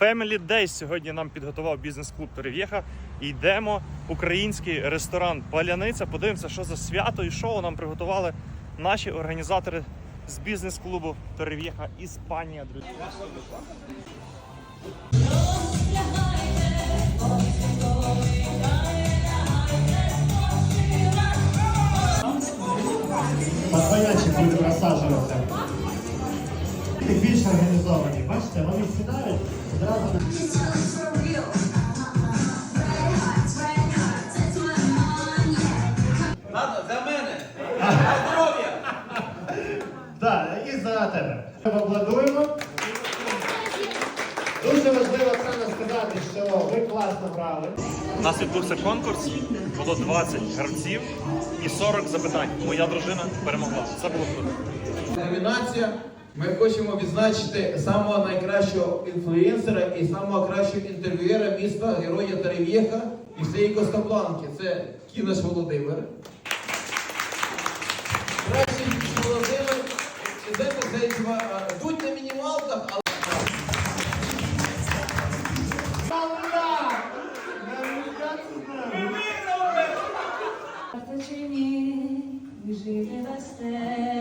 Family Days сьогодні нам підготував бізнес-клуб Торев'єха. І йдемо в український ресторан Паляниця. Подивимося, що за свято і шоу нам приготували наші організатори з бізнес-клубу Торев'єха Іспанія. Друзі. Подвоячі будуть розсаджуватися. Організовані. Бачите, вони сідають зразу на Ладно, за мене. Здоров'я. Да, і за тебе. Аплодуємо. Дуже важливо правильно сказати, що ви класно грали. У нас відбувся конкурс, було 20 гравців і 40 запитань. Моя дружина перемогла. Це було круто. Номінація. Ми хочемо відзначити самого найкращого інфлюенсера і самого кращого інтерв'юера міста Героя Терев'єха і всієї Костопланки. Це Кінеш Володимир. Кращий Кінеш Володимир. Цими, на мінімалках, але тебе. Серця